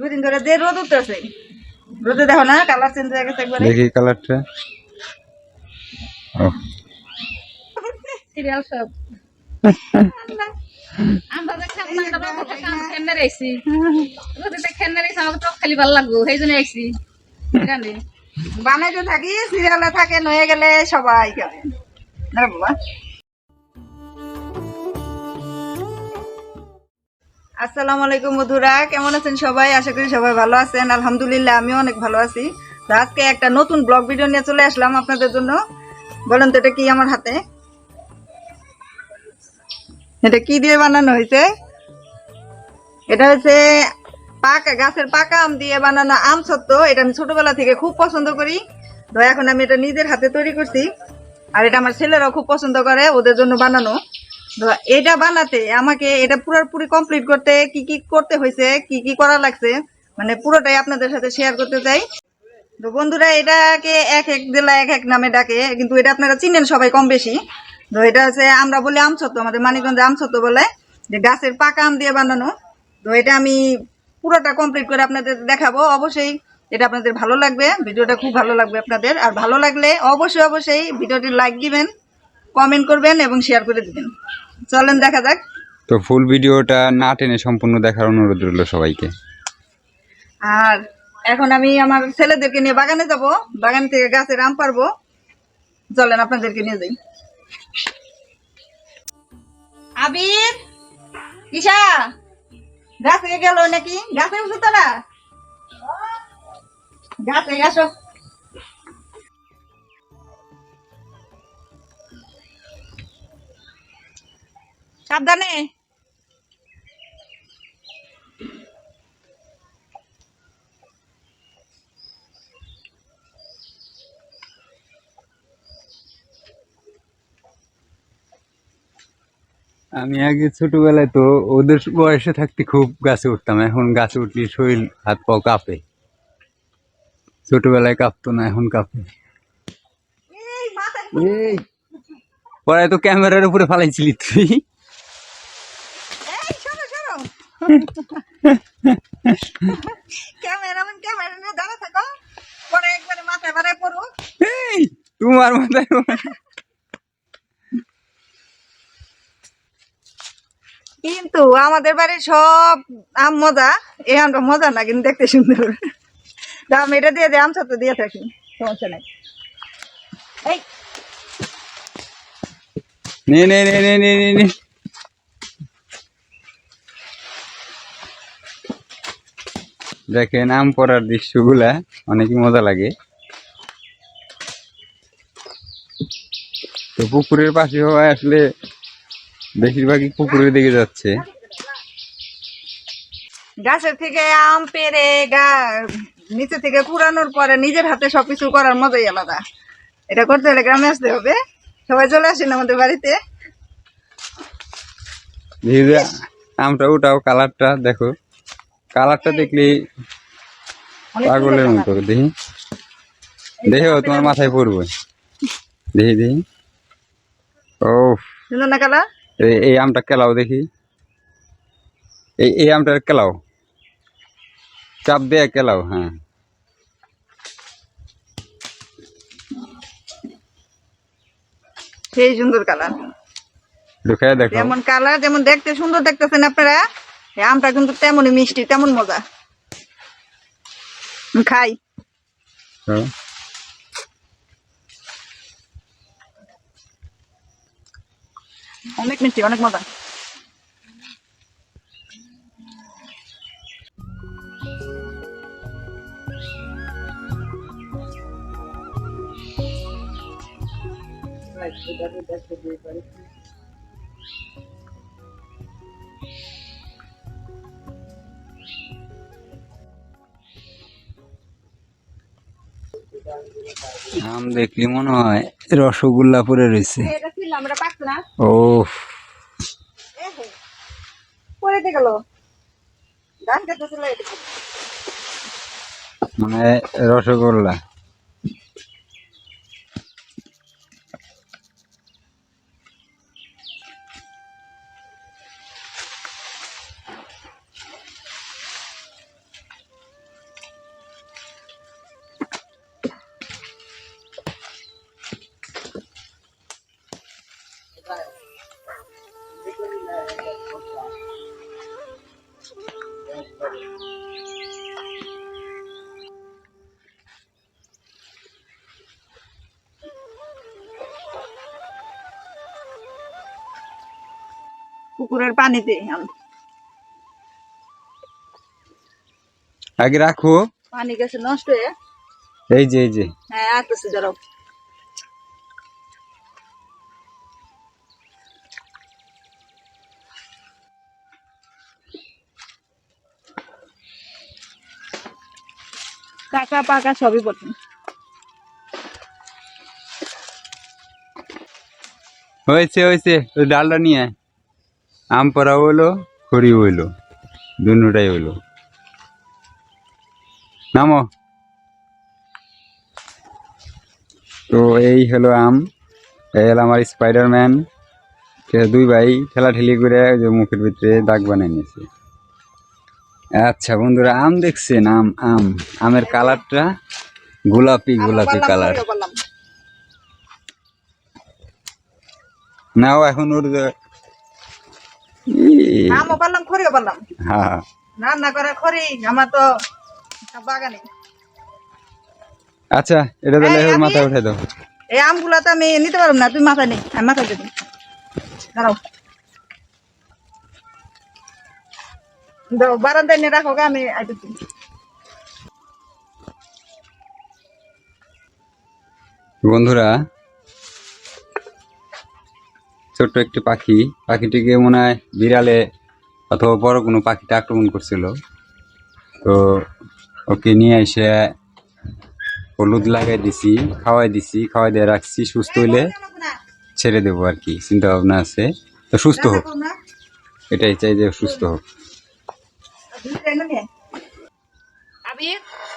দুই দিন ধরে যে রোদ উঠতেছে। রোদে দেখো না কালার চেঞ্জ হয়ে গেছে একবারে। দেখি কালারটা সিরিয়াল সব আমরা দেখলাম না আমরা কথা কাম খেন্নে রইছি রোদিতে খেন্নে রইছি আমাকে তো খালি ভালো লাগবো সেই জন্য আইছি। জানি? বানাইতে থাকি সিরিয়ালে থাকে নয়ে গেলে সবাই বাবা? আসসালামু আলাইকুম বন্ধুরা, কেমন আছেন সবাই? আশা করি সবাই ভালো আছেন। আলহামদুলিল্লাহ, আমিও অনেক ভালো আছি। তো আজকে একটা নতুন ব্লগ ভিডিও নিয়ে চলে আসলাম আপনাদের জন্য। বলেন তো এটা কি আমার হাতে? এটা কি দিয়ে বানানো হয়েছে? এটা হচ্ছে পাকা গাছের পাকা আম দিয়ে বানানো আম সত্য এটা আমি ছোটবেলা থেকে খুব পছন্দ করি। তো এখন আমি এটা নিজের হাতে তৈরি করছি। আর এটা আমার ছেলেরাও খুব পছন্দ করে, ওদের জন্য বানানো। এটা বানাতে আমাকে এটা পুরোপুরি কমপ্লিট করতে কি কি করতে হয়েছে, কি কি করা লাগছে মানে পুরোটাই আপনাদের সাথে শেয়ার করতে চাই। তো বন্ধুরা, এটাকে এক এক জেলা এক এক নামে ডাকে, কিন্তু এটা আপনারা চিনেন সবাই কম বেশি। তো এটা হচ্ছে আমরা বলি আমছত্ব, আমাদের মানিকগঞ্জে আমছত্ব বলে, যে গাছের পাকা আম দিয়ে বানানো। তো এটা আমি পুরোটা কমপ্লিট করে আপনাদের দেখাবো। অবশ্যই এটা আপনাদের ভালো লাগবে, ভিডিওটা খুব ভালো লাগবে আপনাদের। আর ভালো লাগলে অবশ্যই অবশ্যই ভিডিওটি লাইক দিবেন। কমেন্ট করবেন এবং শেয়ার করে দিবেন। চলেন দেখা যাক। তো ফুল ভিডিওটা না টেনে সম্পূর্ণ দেখার অনুরোধ রইল সবাইকে। আর এখন আমি আমার ছেলেদেরকে নিয়ে বাগানে যাব। বাগান থেকে গাছের আম পারব চলেন আপনাদেরকে নিয়ে যাই। আবির ঈশা গাছে গেল নাকি? গাছে উঠো তারা গাছে আসো সাবধানে। আমি আগে ছোটবেলায় তো ওদের বয়সে থাকতে খুব গাছে উঠতাম এখন গাছে উঠলে শরীর হাত পাও কাঁপে। ছোটবেলায় কাঁপতো না এখন কাঁপে। পরে তো ক্যামেরার উপরে ফালাইছিলি তুই। ক্যামেরাম্যান ক্যামেরা নিয়ে দাঁড়া থাকো। পরে একবারে মাথায় বাড়ায় পড়ো। এই তোমার মাথায় কিন্তু আমাদের বাড়ির সব আম মজা এই আমটা মজা না কিন্তু দেখতে সুন্দর। আমি এটা দিয়ে দিই আম সত্য দিয়ে থাকি সমস্যা নাই। এই। নে নে নে নে নে নে। দেখেন আম পড়ার দৃশ্যগুলা অনেকই মজা লাগে। তো পুকুরের পাশে হওয়ায় আসলে বেশিরভাগই পুকুরের দিকে যাচ্ছে। গাছের থেকে আম পেরে গা নিচে থেকে কুড়ানোর পরে নিজের হাতে সবকিছু করার মজাই আলাদা। এটা করতে হলে গ্রামে আসতে হবে। সবাই চলে আসেন আমাদের বাড়িতে। আমটা উঠাও কালারটা দেখো। কালারটা দেখলে পাগলের মতো দেখি। দেখো তোমার মাথায় পড়বে। দেখি দেখি। ও না কালা। এই আমটা কেলাও দেখি। এই এই আমটা কেলাও। চাপ দিয়ে কেলাও হ্যাঁ। সেই সুন্দর কালার দেখো। যেমন কালার যেমন দেখতে সুন্দর দেখতেছেন আপনারা। আমটা কিন্তু তেমনই মিষ্টি তেমন মজা। খাই। হ্যাঁ। অনেক মিষ্টি অনেক মজা। আম দেখলি মনে হয় রসগোল্লা পরে রয়েছে। ও মানে রসগোল্লা। পুকুরের পানিতে আম। আগে রাখো। পানি গেছে নষ্ট হয়ে। এই যে এই যে। হ্যাঁ আসতেছে ধরো। কাকা পাকা সবই পড়ছে হয়েছে হয়েছে ওই ডালটা নিয়ে আয়। আম পড়া হইল খড়ি হইল দুটাই হইল। নামো। তো এই হলো আম এই হলো আমার স্পাইডারম্যান দুই ভাই ঠেলাঠেলি করে যে মুখের ভিতরে দাগ বানিয়ে নিয়েছে। আচ্ছা বন্ধুরা আম দেখছেন? আম আম। আমের কালারটা গোলাপি গোলাপি কালার। নাও এখন ওর আমও পারলাম খড়িও পারলাম। হ্যাঁ। রান্না করে খড়ি আমার তো বাগানে। আচ্ছা এটা তাহলে এই, মাথায় উঠে দাও। এই আমগুলা তো আমি নিতে পারব না তুই মাথায় নেই আমি মাথায় দেবো দাঁড়াও। দাও বারান্দায় নিয়ে রাখো আমি আইতেছি বন্ধুরা ছোট্ট একটি পাখি। পাখিটিকে মনে হয় বিড়ালে অথবা বড় কোনো পাখিটা আক্রমণ করছিল। তো ওকে নিয়ে এসে হলুদ লাগাই দিছি, খাওয়াই দিছি, খাওয়াই দিয়ে রাখছি, সুস্থ হইলে ছেড়ে দেবো আর কি চিন্তা ভাবনা আছে। তো সুস্থ হোক। এটাই চাই যে সুস্থ হোক।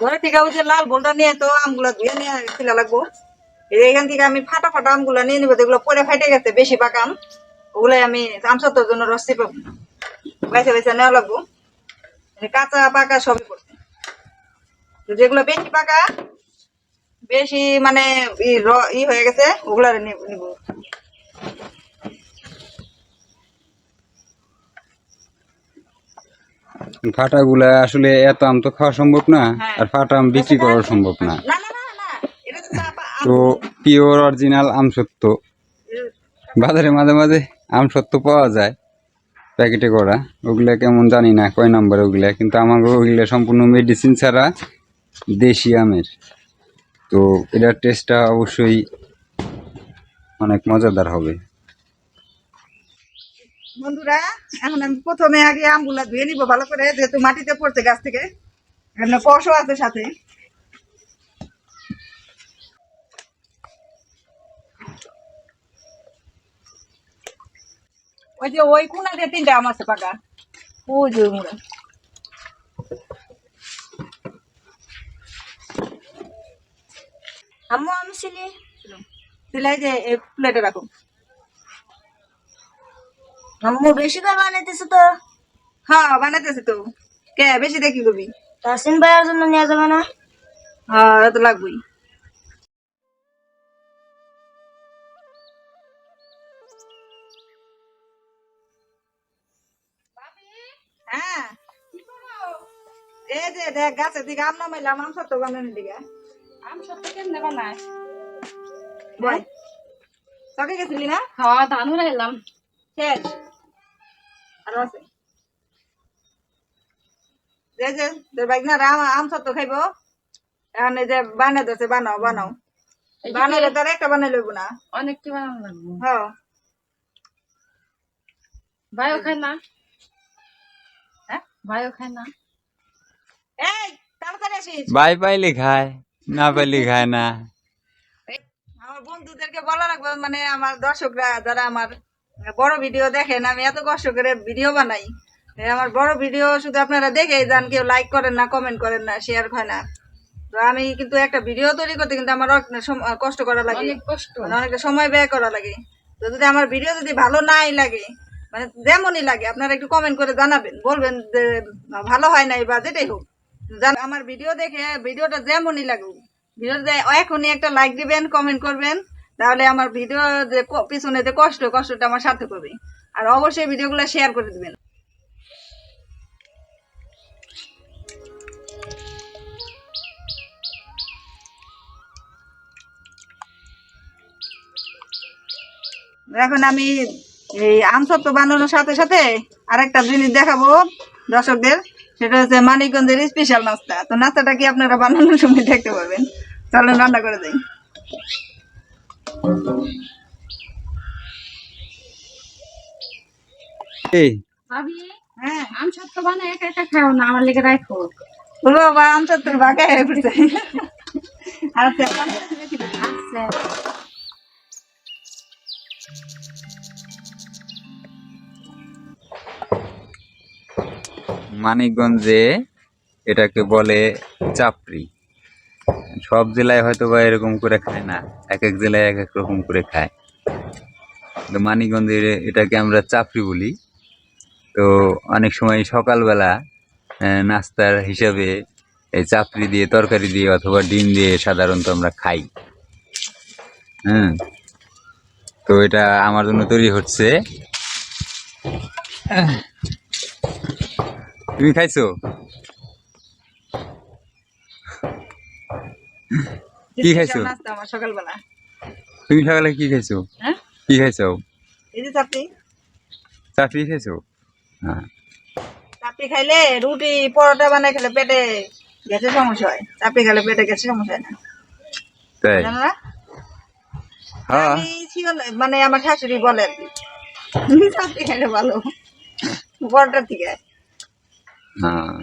ঘরে থেকে লাল বোলটা নিয়ে তো আমগুলা ধুয়ে নিয়ে লাগবো। এখান থেকে আমি ফাটা ফাটা আমগুলা নিয়ে নিবো যেগুলো পরে ফাটে গেছে বেশি পাকা আম ওগুলাই আমি আম সত্তর জন্য রস পাবো বাইসে বাইসে নেওয়া লাগবো। কাঁচা পাকা সবই তো যেগুলো বেশি পাকা বেশি মানে ই হয়ে গেছে ওগুলা নিব ফাটাগুলা আসলে এত আম তো খাওয়া সম্ভব না হ্যাঁ। আর ফাটা আম বিক্রি করা সম্ভব না তো পিওর অরিজিনাল আম সত্য বাজারে মাঝে মাঝে আম সত্য পাওয়া যায়, প্যাকেটে করা। ওগুলা কেমন জানি না, কয় নাম্বার ওগুলা, কিন্তু আমাকে ওগুলা সম্পূর্ণ মেডিসিন ছাড়া দেশি আমের। তো এটার টেস্টটা অবশ্যই অনেক মজাদার হবে। বন্ধুরা, এখন আমি প্রথমে আগে আমগুলা ধুয়ে নিব ভালো করে, যেহেতু মাটিতে পড়ছে গাছ থেকে। কষও আছে সাথে। ওই যে ওই কোনা দিয়ে তিনটা আম আছে পাকা। ওই যে আম্মু আমি ছিলি সিলাই যে প্লেটে রাখো। আম্মু বেশি করে বানাইতেছে তো? হ্যাঁ বানাইতেছি তো। কে বেশি দেখি করবি তাসিন ভাইয়ের জন্য নিয়ে যাবে না? হ্যাঁ তো লাগবেই। হ্যাঁ। এই যে দেখ গাছের দিকে আম নামাইলাম আম সত্য বানানোর দিকে আম সত্য কেমনে বানায়? বল। চকে গেছিলি না? হ্যাঁ ধান উড়াইলাম। শেষ। আর আছে। যে যে তোর বাইক না আম আম সত্য খাইবো। এখন এই যে বানাই দিচ্ছে বানাও বানাও। বানাইলে তার একটা বানাই লইব না। অনেকটি বানানো লাগবো। হ্যাঁ ভাইও খায় না? ভাইও খায় না। এই তাড়াতাড়ি আসিস। বাই পাইলে খায় না পাইলে খায় না। আমার বন্ধুদেরকে বলা লাগবে মানে আমার দর্শকরা যারা আমার বড় ভিডিও দেখেন আমি এত কষ্ট করে ভিডিও বানাই। আমার বড় ভিডিও শুধু আপনারা দেখে যান কেউ লাইক করেন না কমেন্ট করেন না শেয়ার হয় না। তো আমি কিন্তু একটা ভিডিও তৈরি করতে কিন্তু আমার কষ্ট করা লাগে। অনেক কষ্ট। মানে অনেকটা সময় ব্যয় করা লাগে। তো যদি আমার ভিডিও যদি ভালো নাই লাগে মানে যেমনই লাগে, আপনারা একটু কমেন্ট করে জানাবেন। বলবেন যে ভালো হয় নাই বা যেটাই হোক। আমার ভিডিও দেখে ভিডিওটা যেমনই লাগুক ভিডিওতে এখনই একটা লাইক দিবেন কমেন্ট করবেন। তাহলে আমার ভিডিও যে পিছনে যে কষ্ট, কষ্টটা আমার সাথে করবে। আর অবশ্যই ভিডিওগুলো শেয়ার করে দিবেন। এখন আমি এই আমসত্ব বানানোর সাথে সাথে আরেকটা জিনিস দেখাবো দর্শকদের। সেটা হচ্ছে মানিকগঞ্জের স্পেশাল নাস্তা। তো নাস্তাটা কি আপনারা বানানোর সময় দেখতে পারবেন? চলেন রান্না করে দিই। এই। হ্যাঁ। আম সত্য বানায় একা একা খাও না আমার লেগে রাখো বাবা হয়ে পড়ছে মানিকগঞ্জে এটাকে বলে চাপড়ি। সব জেলায় হয়তো বা এরকম করে খায় না এক এক জেলায় এক এক রকম করে খায়। তো মানিকগঞ্জে এটাকে আমরা চাপড়ি বলি। তো অনেক সময় সকালবেলা নাস্তার হিসাবে এই চাপড়ি দিয়ে, তরকারি দিয়ে অথবা ডিম দিয়ে সাধারণত আমরা খাই। হ্যাঁ তো এটা আমার জন্য তৈরি হচ্ছে। তুমি খাইছো? কি খাইছো? সকালবেলা। তুমি সকালে কি খাইছো? হ্যাঁ? কি খাইছো? এই যে চাপড়ি চাকরি খাইছো? হ্যাঁ। চাপড়ি খাইলে রুটি পরোটা বানাই খেলে পেটে গ্যাসের সমস্যা হয়। চাপড়ি খেলে পেটে গ্যাসের সমস্যা হয় না। তাই? হ্যাঁ। মানে আমার শাশুড়ি বলে চাপড়ি খাইলে ভালো। পরোটার থেকে। হ্যাঁ।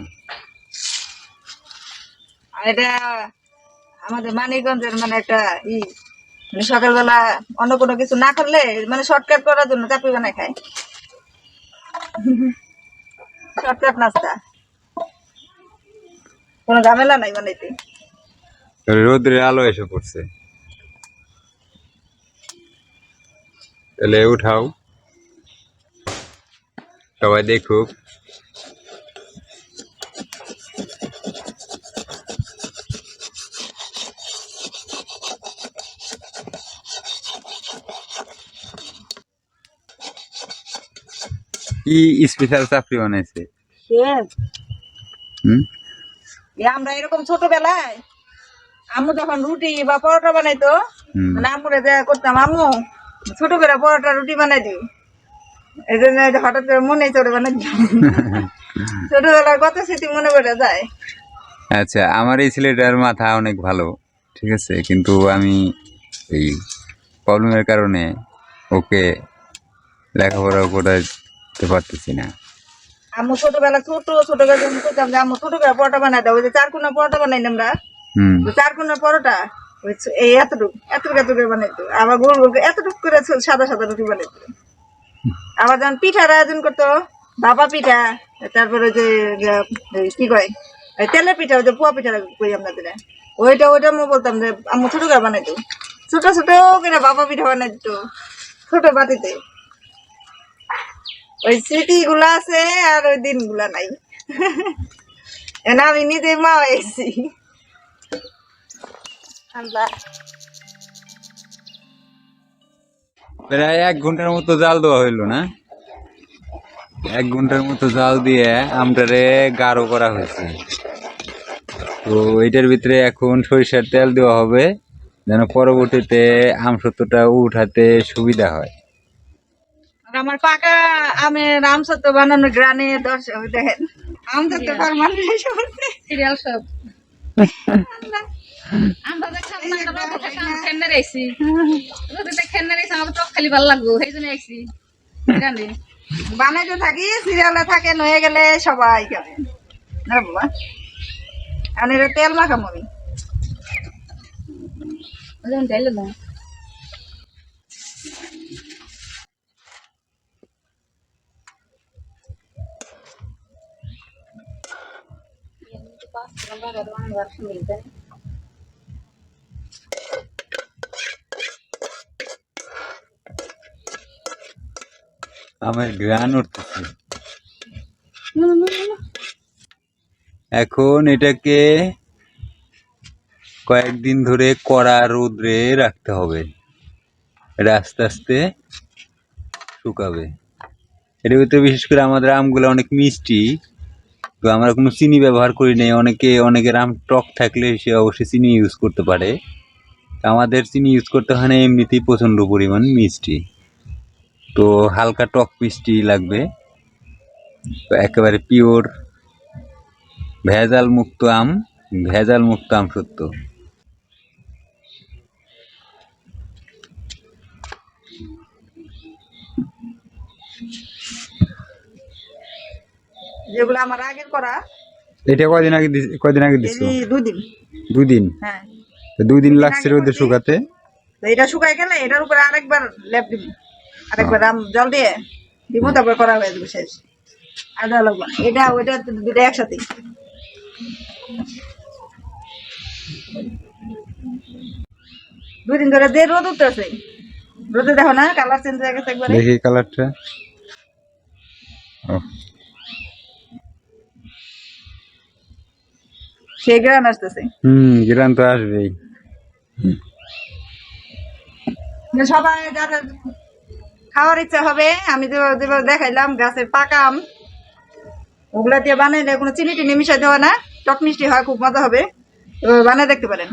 এটা আমাদের মানিকগঞ্জের মানে একটা ই মানে সকালবেলা অন্য কোনো কিছু না করলে মানে শর্টকাট করার জন্য চাপড়ি বানায় খায়। শর্টকাট নাস্তা। কোনো ঝামেলা নাই বানাইতে। রোদ্রের আলো এসে পড়ছে। তাহলে উঠাও। সবাই দেখুক। কি স্পেশাল চাপড়ি বানাইছে। আমরা এরকম ছোটবেলায় আম্মু যখন রুটি বা পরোটা বানাইতো মানে আম্মুরে যা করতাম আম্মু ছোট করে পরোটা রুটি বানাই দিই এই জন্য হঠাৎ করে মনে চড়ে বানাই ছোটবেলার কত স্মৃতি মনে পড়ে যায়। আচ্ছা আমার এই ছেলেটার মাথা অনেক ভালো ঠিক আছে? কিন্তু আমি এই প্রবলেমের কারণে ওকে লেখাপড়া করাতে পারতেছি না। আম্মু ছোটবেলা ছোট ছোট করে যখন করতাম যে আম্মু ছোট পরোটা বানাই দাও ওই যে চার কোনা পরোটা বানাই আমরা? হুম। চার কোনা পরোটা এই এতটুকু এতটুকু এতটুকু বানাইতো আবার গোল গোল এতটুকু করে সাদা সাদা রুটি বানাইতো আবার যখন পিঠার আয়োজন করতো ভাপা পিঠা তারপরে ওই যে কি কয় তেলের পিঠা ওই যে পোয়া পিঠা কই আপনাদের ওইটা ওইটা আমি বলতাম যে আম্মু ছোট করে বানাইতো ছোট ছোট করে ভাপা পিঠা বানাই দিত ছোট বাটিতে। ওই স্মৃতি গুলা আছে আর ওই দিনগুলা নাই। এনা আমি নিজে মা হয়েছি প্রায় এক ঘণ্টার মতো জাল দেওয়া হইল না? এক ঘণ্টার মতো জাল দিয়ে আমটারে গাঢ় করা হয়েছে। তো এটার ভিতরে এখন সরিষার তেল দেওয়া হবে, যেন পরবর্তীতে আম সত্যটা উঠাতে সুবিধা হয়। আমার পাকা আমের আম সত্য বানানো গ্রানে দর্শক দেখেন আম এসে পড়ছে। সিরিয়াল সব। আমরা দেখলাম চোখ খালি ভালো লাগবো সেই জন্য আইছি। জানি বানাইতে থাকি সিরিয়ালে থাকে গেলে সবাই খাবে। না বাবা? আমি তেল মাখাম। আমি আমার গ্রান উঠতেছে। এখন এটাকে কয়েকদিন ধরে কড়া রোদ্রে রাখতে হবে। এটা আস্তে আস্তে শুকাবে। এর ভিতরে বিশেষ করে আমাদের আমগুলো অনেক মিষ্টি। তো আমরা কোনো চিনি ব্যবহার করি নাই। অনেকে অনেকের আম টক থাকলে সে অবশ্যই চিনি ইউজ করতে পারে। আমাদের চিনি ইউজ করতে হয় না, এমনিতেই প্রচণ্ড পরিমাণ মিষ্টি। তো হালকা টক মিষ্টি লাগবে। তো একেবারে পিওর ভেজাল মুক্ত আম ভেজাল মুক্ত আম সত্য। যেগুলো আমার আগের করা। এটা কয়দিন আগে কয়দিন আগে দিছো? দুদিন। দুদিন? হ্যাঁ। তো দুই দিন লাগছে রোদে শুকাতে? তো এটা শুকাই গেলে এটার উপরে আরেকবার লেপ দিব। আরেকবার আম জল দিয়ে দিব তারপর করা হয়ে যাবে শেষ। আর লাগবে এটা ওইটা দুটা একসাথে। দুই দিন ধরে যে রোদ উঠতেছে। রোদে দেখো না কালার চেঞ্জ হয়ে গেছে একবারে। দেখি কালারটা। ও সেই গ্রান আসতেছে। হুম গিরান তো আসবেই। সবাই যাদের খাওয়ার ইচ্ছা হবে আমি যেভাবে দেখাইলাম গাছের পাকা আম। ওগুলা দিয়ে বানাইলে কোনো চিনি টিনি মিশাই দেওয়া না টক মিষ্টি হয় খুব মজা হবে। বানিয়ে দেখতে পারেন।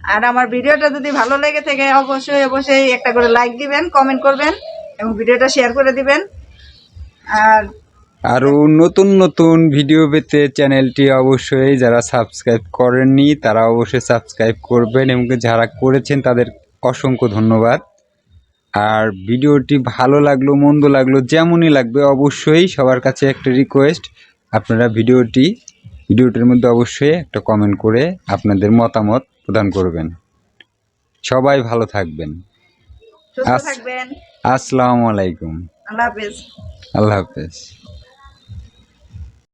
আর আমার ভিডিওটা যদি ভালো লেগে থাকে অবশ্যই অবশ্যই একটা করে লাইক দিবেন কমেন্ট করবেন এবং ভিডিওটা শেয়ার করে দিবেন। আর আরও নতুন নতুন ভিডিও পেতে চ্যানেলটি অবশ্যই যারা সাবস্ক্রাইব করেননি তারা অবশ্যই সাবস্ক্রাইব করবেন এবং যারা করেছেন তাদের অসংখ্য ধন্যবাদ। আর ভিডিওটি ভালো লাগল মন্দ লাগল যেমনই লাগবে অবশ্যই সবার কাছে একটা রিকোয়েস্ট আপনারা ভিডিওটি ভিডিওটির মধ্যে অবশ্যই একটা কমেন্ট করে আপনাদের মতামত প্রদান করবেন। সবাই ভালো থাকবেন। আস- থাকবেন। আসসালামু আলাইকুম। আল্লাহ হাফেজ। আল্লাহ হাফেজ।